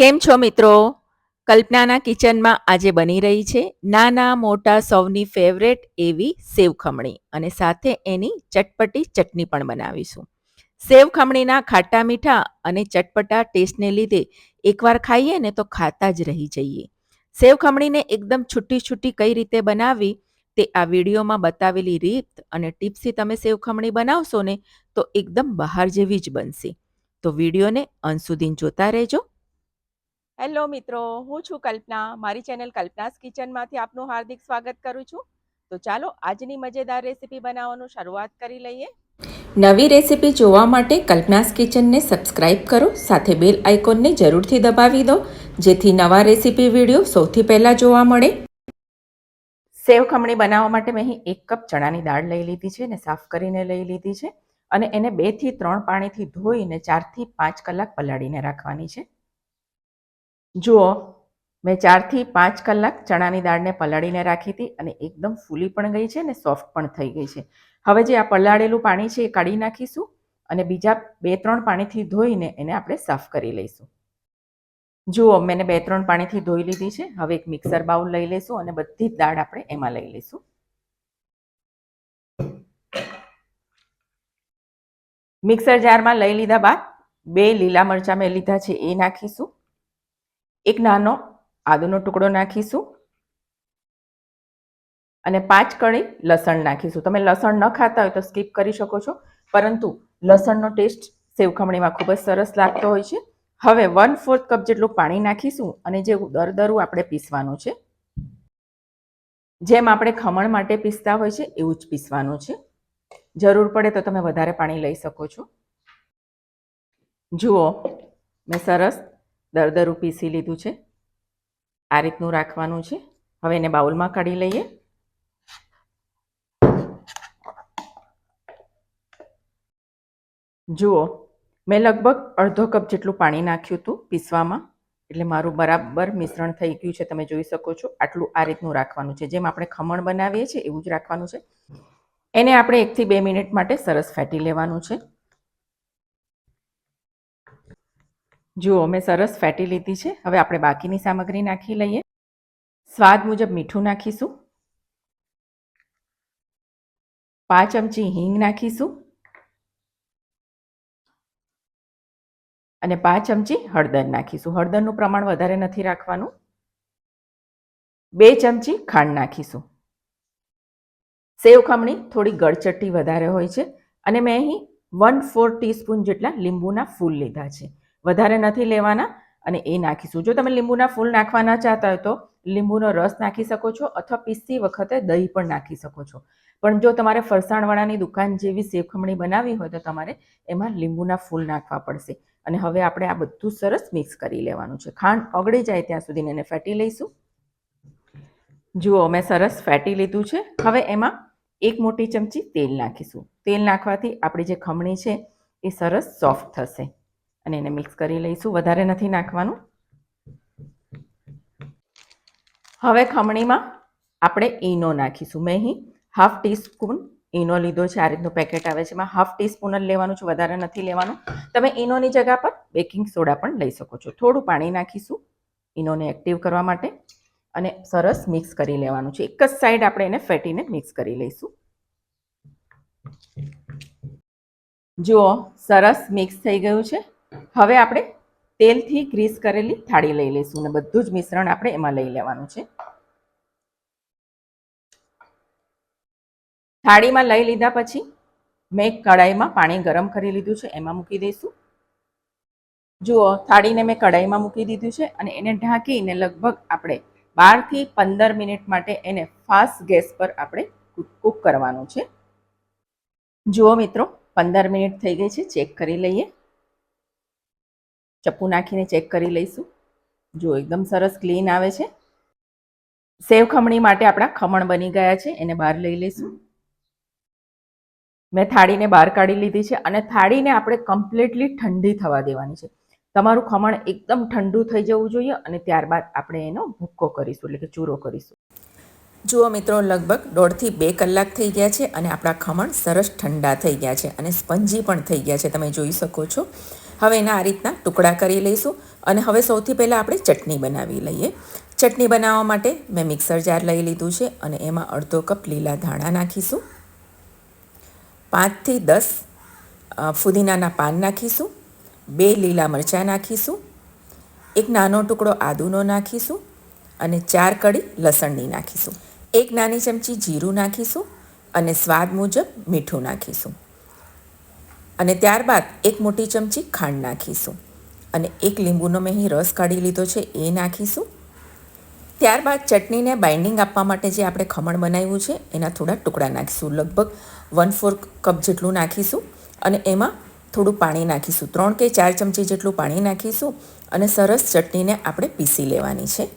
કેમ છો મિત્રો? કલ્પનાના કિચનમાં આજે બની રહી છે નાના મોટા સૌની ફેવરેટ એવી સેવ ખમણી અને સાથે એની ચટપટી ચટણી પણ બનાવીશું. સેવ ખમણીના ખાટા મીઠા અને ચટપટા ટેસ્ટને લીધે એકવાર ખાઈએ ને તો ખાતા જ રહી જઈએ. સેવ ખમણીને એકદમ છૂટી છૂટી કઈ રીતે બનાવવી તે આ વિડીયોમાં બતાવેલી રીત અને ટિપ્સથી તમે સેવ ખમણી બનાવશો ને તો એકદમ બહાર જેવી જ બનશે. તો વિડીયોને અંત સુધી જોતા રહેજો. હેલો મિત્રો, હું છું કલ્પના. મારી ચેનલ કલ્પનાસ કિચનમાંથી આપનું હાર્દિક સ્વાગત કરું છું. તો ચાલો આજની મજેદાર રેસીપી બનાવવાનું શરૂઆત કરી લઈએ. નવી રેસીપી જોવા માટે કલ્પનાસ કિચનને સબસ્ક્રાઇબ કરો, સાથે બેલ આઇકોનને જરૂરથી દબાવી દો, જેથી નવા રેસીપી વીડિયો સૌથી પહેલાં જોવા મળે. સેવ ખમણી બનાવવા માટે મેં અહીં એક કપ ચણાની દાળ લઈ લીધી છે ને સાફ કરીને લઈ લીધી છે. અને એને બેથી ત્રણ પાણીથી ધોઈને ચારથી પાંચ કલાક પલાળીને રાખવાની છે. જુઓ, મેં ચારથી પાંચ કલાક ચણાની દાળને પલાળીને રાખી હતી અને એકદમ ફૂલી પણ ગઈ છે અને સોફ્ટ પણ થઈ ગઈ છે. હવે જે આ પલાળેલું પાણી છે એ કાઢી નાખીશું અને બીજા બે ત્રણ પાણીથી ધોઈને એને આપણે સાફ કરી લઈશું. જુઓ, મેં બે ત્રણ પાણીથી ધોઈ લીધી છે. હવે એક મિક્સર બાઉલ લઈ લઈશું અને બધી જ દાળ આપણે એમાં લઈ લઈશું. મિક્સર જારમાં લઈ લીધા બાદ બે લીલા મરચાં મેં લીધા છે એ નાખીશું. એક નાનો આદુનો ટુકડો નાખીશું અને પાંચ કળી લસણ નાખીશું. તમે લસણ ન ખાતા હોય તો સ્કીપ કરી શકો છો, પરંતુ લસણનો ટેસ્ટ સેવખમણીમાં ખૂબ જ સરસ લાગતો હોય છે. હવે વન ફોર્થ કપ જેટલું પાણી નાખીશું અને જે દરદરું આપણે પીસવાનું છે, જેમ આપણે ખમણ માટે પીસતા હોય છે એવું જ પીસવાનું છે. જરૂર પડે તો તમે વધારે પાણી લઈ શકો છો. જુઓ, મેં સરસ દરદરું પીસી લીધું છે. આ રીતનું રાખવાનું છે. હવે એને બાઉલમાં કાઢી લઈએ. જુઓ, મેં લગભગ અડધો કપ જેટલું પાણી નાખ્યું હતું પીસવામાં. એટલે મારું બરાબર મિશ્રણ થઈ ગયું છે. તમે જોઈ શકો છો, આટલું આ રીતનું રાખવાનું છે. જેમ આપણે ખમણ બનાવીએ છીએ, એવું જ રાખવાનું છે. એને આપણે એકથી બે મિનિટ માટે સરસ ફેટી લેવાનું છે. જુઓ મેં સરસ ફેટી લીધી છે. હવે આપણે બાકીની સામગ્રી નાખી લઈએ. સ્વાદ મુજબ મીઠું નાખીશું. પાંચ ચમચી હિંગ નાખીશું. અને પાંચ ચમચી હળદર નાખીશું. હળદરનું પ્રમાણ વધારે નથી રાખવાનું. બે ચમચી ખાંડ નાખીશું. સેવ ખમણી થોડી ગળચટ્ટી વધારે હોય છે. અને મેં અહીં વન ફોર ટીસ્પૂન જેટલા લીંબુના ફૂલ લીધા છે. વધારે નથી લેવાના અને એ નાખીશું. જો તમે લીંબુના ફૂલ નાખવાના ચાહતા હોય તો લીંબુનો રસ નાખી શકો છો અથવા પીસતી વખતે દહીં પણ નાખી શકો છો. પણ જો તમારે ફરસાણવાળાની દુકાન જેવી સેવખમણી બનાવવી હોય તો તમારે એમાં લીંબુના ફૂલ નાખવા પડશે. અને હવે આપણે આ બધું સરસ મિક્સ કરી લેવાનું છે. ખાંડ ઓગળી જાય ત્યાં સુધી એને ફેટી લઈશું. જુઓ, મેં સરસ ફેટી લીધું છે. હવે એમાં એક મોટી ચમચી તેલ નાખીશું. તેલ નાખવાથી આપણી જે ખમણી છે એ સરસ સોફ્ટ થશે. અને એને મિક્સ કરી લઈશું. વધારે નથી નાખવાનું. હવે ખમણીમાં આપણે ઈનો નાખીશું. મેં અહીં હાફ ટીસ્પૂન ઈનો લીધો છે. આ રીતનું પેકેટ આવે છે. એમાં હાફ ટીસ્પૂન જ લેવાનું છે. વધારે નથી લેવાનું. તમે ઈનોની જગ્યા પર બેકિંગ સોડા પણ લઈ શકો છો. થોડું પાણી નાખીશું ઈનોને એક્ટિવ કરવા માટે અને સરસ મિક્સ કરી લેવાનું છે. એક જ સાઈડ આપણે એને ફેટીને મિક્સ કરી લઈશું. જુઓ, સરસ મિક્સ થઈ ગયું છે. હવે આપણે તેલથી ગ્રીસ કરેલી થાળી લઈ લઈશું અને બધું જ મિશ્રણ આપણે એમાં લઈ લેવાનું છે. થાળીમાં લઈ લીધા પછી મેં કડાઈમાં પાણી ગરમ કરી લીધું છે, એમાં મૂકી દઈશું. જુઓ, થાળીને મેં કઢાઈમાં મૂકી દીધું છે અને એને ઢાંકીને લગભગ આપણે બારથી પંદર મિનિટ માટે એને ફાસ્ટ ગેસ પર આપણે કૂક કરવાનું છે. જુઓ મિત્રો, પંદર મિનિટ થઈ ગઈ છે, ચેક કરી લઈએ. ચપ્પુ નાખીને ચેક કરી લઈશું. જો એકદમ સરસ ક્લીન આવે છે. સેવ ખમણી માટે આપણા ખમણ બની ગયા છે, એને બહાર લઈ લઈશું. મેં થાળીને બહાર કાઢી લીધી છે અને થાળીને આપણે કમ્પ્લીટલી ઠંડી થવા દેવાની છે. તમારું ખમણ એકદમ ઠંડુ થઈ જવું જોઈએ અને ત્યારબાદ આપણે એનો ભૂક્કો કરીશું, એટલે કે ચૂરો કરીશું. જુઓ મિત્રો, લગભગ દોઢથી બે કલાક થઈ ગયા છે અને આપણા ખમણ સરસ ઠંડા થઈ ગયા છે અને સ્પંજી પણ થઈ ગયા છે. તમે જોઈ શકો છો. હવે એના આ રીતના ટુકડા કરી લઈશું અને હવે સૌથી પહેલાં આપણે ચટણી બનાવી લઈએ. ચટણી બનાવવા માટે મેં મિક્સર જાર લઈ લીધું છે અને એમાં અડધો કપ લીલા ધાણા નાખીશું. પાંચથી દસ ફુદીનાના પાન નાખીશું. બે લીલા મરચાં નાખીશું. એક નાનો ટુકડો આદુનો નાખીશું અને ચાર કડી લસણની નાખીશું. એક નાની ચમચી જીરું નાખીશું અને સ્વાદ મુજબ મીઠું નાખીશું. અને ત્યારબાદ એક મોટી ચમચી ખાંડ નાખીશું. અને એક લીંબુનો મેં અહીં રસ કાઢી લીધો છે, એ નાખીશું. ત્યારબાદ ચટણીને બાઇન્ડિંગ આપવા માટે જે આપણે ખમણ બનાવ્યું છે, એના થોડા ટુકડા નાખીશું. લગભગ વન ફોર કપ જેટલું નાખીશું અને એમાં થોડું પાણી નાખીશું. ત્રણ કે ચાર ચમચી જેટલું પાણી નાખીશું અને સરસ ચટણીને આપણે પીસી લેવાની છે.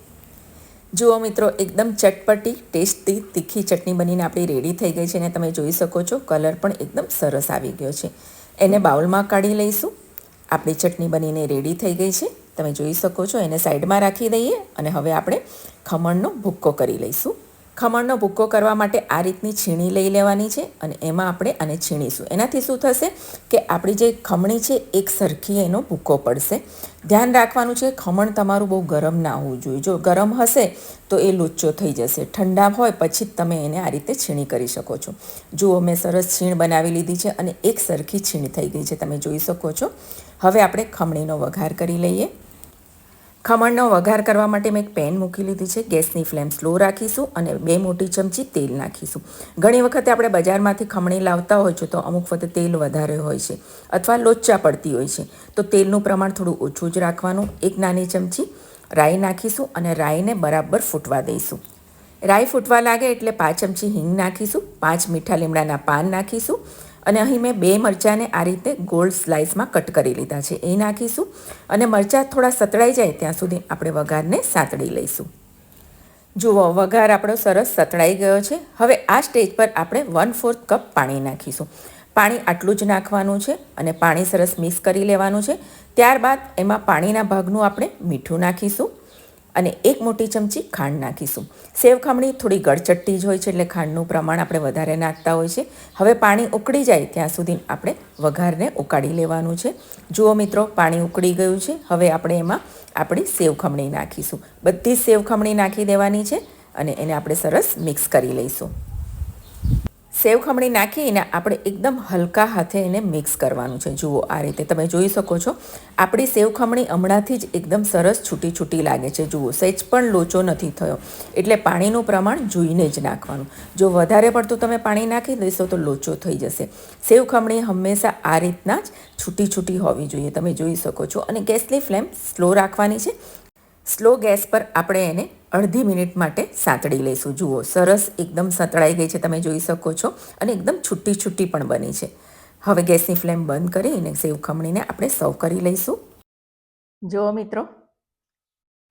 જુઓ મિત્રો, એકદમ ચટપટી, ટેસ્ટી, તીખી ચટણી બનીને આપણી રેડી થઈ ગઈ છે અને તમે જોઈ શકો છો, કલર પણ એકદમ સરસ આવી ગયો છે. એને બાઉલમાં કાઢી લઈશું. આપણી ચટણી બનીને રેડી થઈ ગઈ છે. તમે જોઈ શકો છો એને સાઈડમાં રાખી દઈએ અને હવે આપણે ખમણનો ભૂક્કો કરી લઈશું. ખમણનો ભૂક્કો કરવા માટે આ રીતની છીણી લઈ લેવાની છે અને એમાં આપણે આને છીણીશું. એનાથી શું થશે કે આપણી જે ખમણી છે એક સરખી એનો ભૂક્કો પડશે. ધ્યાન રાખવાનું છે, ખમણ તમારું બહુ ગરમ ના હોવું જોઈએ. જો ગરમ હશે તો એ લુચ્ચો થઈ જશે. ઠંડા હોય પછી જ તમે એને આ રીતે છીણી કરી શકો છો. જુઓ, મેં સરસ છીણ બનાવી લીધી છે અને એક સરખી છીણ થઈ ગઈ છે. તમે જોઈ શકો છો. હવે આપણે ખમણીનો વઘાર કરી લઈએ. ખમણનો વઘાર કરવા માટે મેં એક પેન મૂકી લીધી છે. ગેસની ફ્લેમ સ્લો રાખીશું અને બે મોટી ચમચી તેલ નાખીશું. ઘણી વખતે આપણે બજારમાંથી ખમણી લાવતા હોય છે તો અમુક વખતે તેલ વધારે હોય છે અથવા લોચા પડતી હોય છે. તો તેલનું પ્રમાણ થોડું ઓછું જ રાખવાનું. એક નાની ચમચી રાઈ નાખીશું અને રાઈને બરાબર ફૂટવા દઈશું. રાઈ ફૂટવા લાગે એટલે પાંચ ચમચી હિંગ નાખીશું. પાંચ મીઠા લીમડાના પાન નાખીશું. અને અહીં મેં બે મરચાંને આ રીતે ગોળ સ્લાઇસમાં કટ કરી લીધા છે. એ નાખીશું અને મરચાં થોડા સતળાઈ જાય ત્યાં સુધી આપણે વઘારને સાતળી લઈશું. જુઓ, વઘાર આપણો સરસ સતળાઈ ગયો છે. હવે આ સ્ટેજ પર આપણે વન ફોર્થ કપ પાણી નાખીશું. પાણી આટલું જ નાખવાનું છે અને પાણી સરસ મિક્સ કરી લેવાનું છે. ત્યારબાદ એમાં પાણીના ભાગનું આપણે મીઠું નાખીશું. અને એક મોટી ચમચી ખાંડ નાખીશું. સેવ ખમણી થોડી ગળચટ્ટી જ હોય છે એટલે ખાંડનું પ્રમાણ આપણે વધારે નાખતા હોય છે. હવે પાણી ઉકળી જાય ત્યાં સુધી આપણે વઘારને ઉકાળી લેવાનું છે. જુઓ મિત્રો, પાણી ઉકળી ગયું છે. હવે આપણે એમાં આપણી સેવ ખમણી નાખીશું. બધી સેવ ખમણી નાખી દેવાની છે અને એને આપણે સરસ મિક્સ કરી લઈશું. સેવ ખમણી નાખીને આપણે એકદમ હલકા હાથે એને મિક્સ કરવાનું છે. જુઓ, આ રીતે તમે જોઈ શકો છો. આપણી સેવ ખમણી હમણાંથી જ એકદમ સરસ છૂટી છૂટી લાગે છે. જુઓ, સહેજ પણ લોચો નથી થયો. એટલે પાણીનું પ્રમાણ જોઈને જ નાખવાનું. જો વધારે પડતું તમે પાણી નાખી દેશો તો લોચો થઈ જશે. સેવ ખમણી હંમેશા આ રીતના જ છૂટી છૂટી હોવી જોઈએ. તમે જોઈ શકો છો. અને ગેસની ફ્લેમ સ્લો રાખવાની છે. સ્લો ગેસ પર આપણે એને અડધી મિનિટ માટે સાંતળી લઈશું જુઓ, સરસ એકદમ સંતળાઈ ગઈ છે, તમે જોઈ શકો છો. અને એકદમ છૂટી છૂટી પણ બની છે. હવે ગેસની ફ્લેમ બંધ કરીને સેવ ખમણીને આપણે સર્વ કરી લઈશું. જુઓ મિત્રો,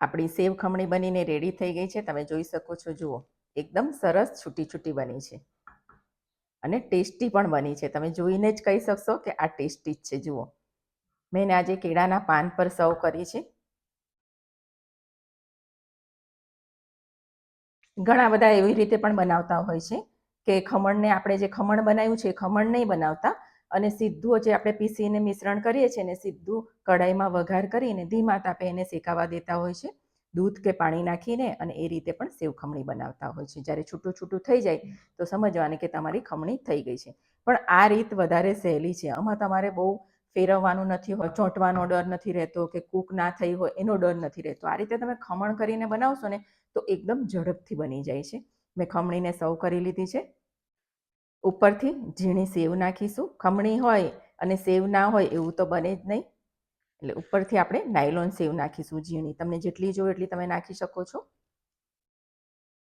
આપણી સેવ ખમણી બનીને રેડી થઈ ગઈ છે. તમે જોઈ શકો છો, જુઓ, એકદમ સરસ છૂટી છૂટી બની છે. અને ટેસ્ટી પણ બની છે. તમે જોઈને જ કહી શકશો કે આ ટેસ્ટી જ છે. જુઓ, મેં આજે કેળાના પાન પર સર્વ કરી છે. ઘણા બધા એવી રીતે પણ બનાવતા હોય છે કે ખમણને આપણે જે ખમણ બનાવ્યું છે એ ખમણ નહીં બનાવતા અને સીધું જે આપણે પીસીને મિશ્રણ કરીએ છીએ ને સીધું કઢાઈમાં વઘાર કરીને ધીમા તાપે એને શેકાવા દેતા હોય છે. દૂધ કે પાણી નાખીને અને એ રીતે પણ સેવ ખમણી બનાવતા હોય છે. જ્યારે છૂટું છૂટું થઈ જાય તો સમજવાની કે તમારી ખમણી થઈ ગઈ છે. પણ આ રીત વધારે સહેલી છે. આમાં તમારે બહુ ફેરવવાનું નથી હોય, ચોંટવાનો ડર નથી રહેતો કે કૂક ના થઈ હોય, એનો ડર નથી રહેતો. આ રીતે તમે ખમણ કરીને બનાવશો ને, તો એકદમ ઝડપથી બની જાય છે. મેં ખમણીને સર્વ કરી લીધી છે. ઉપરથી ઝીણી સેવ નાખીશું. ખમણી હોય અને સેવ ના હોય એવું તો બને જ નહીં. એટલે ઉપરથી આપણે નાયલોન સેવ નાખીશું ઝીણી. તમને જેટલી જોઈએ એટલી તમે નાખી શકો છો.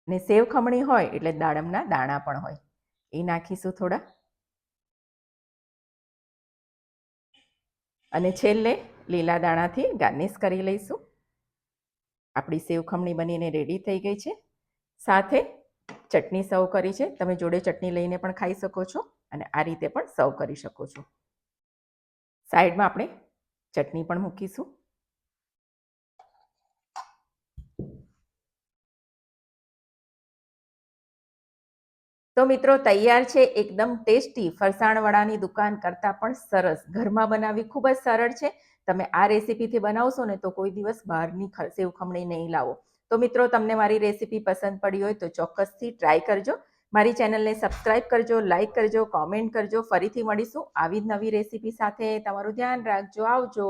ને સેવ ખમણી હોય એટલે દાડમના દાણા પણ હોય. એ નાખીશું થોડા. અને છેલ્લે લીલા દાણાથી ગાર્નિશ કરી લઈશું. આપણી સેવ ખમણી બનીને રેડી થઈ ગઈ છે. સાથે ચટણી સર્વ કરી છે. તમે જોડે ચટણી લઈને પણ ખાઈ શકો છો અને આ રીતે પણ સર્વ કરી શકો છો. સાઈડમાં આપણે ચટણી પણ મૂકીશું. તો મિત્રો તૈયાર છે એકદમ ટેસ્ટી ફરસાણવાળાની દુકાન કરતાં પણ સરસ. ઘરમાં બનાવવી ખૂબ જ સરળ છે. તમે આ રેસીપીથી બનાવશો ને તો કોઈ દિવસ બહારની સેવ ખમણી નહીં લાવો. તો મિત્રો તમને મારી રેસીપી પસંદ પડી હોય તો ચોક્કસથી ટ્રાય કરજો. મારી ચેનલને સબસ્ક્રાઇબ કરજો, લાઇક કરજો, કોમેન્ટ કરજો. ફરીથી મળીશું આવી જ નવી રેસીપી સાથે. તમારું ધ્યાન રાખજો. આવજો.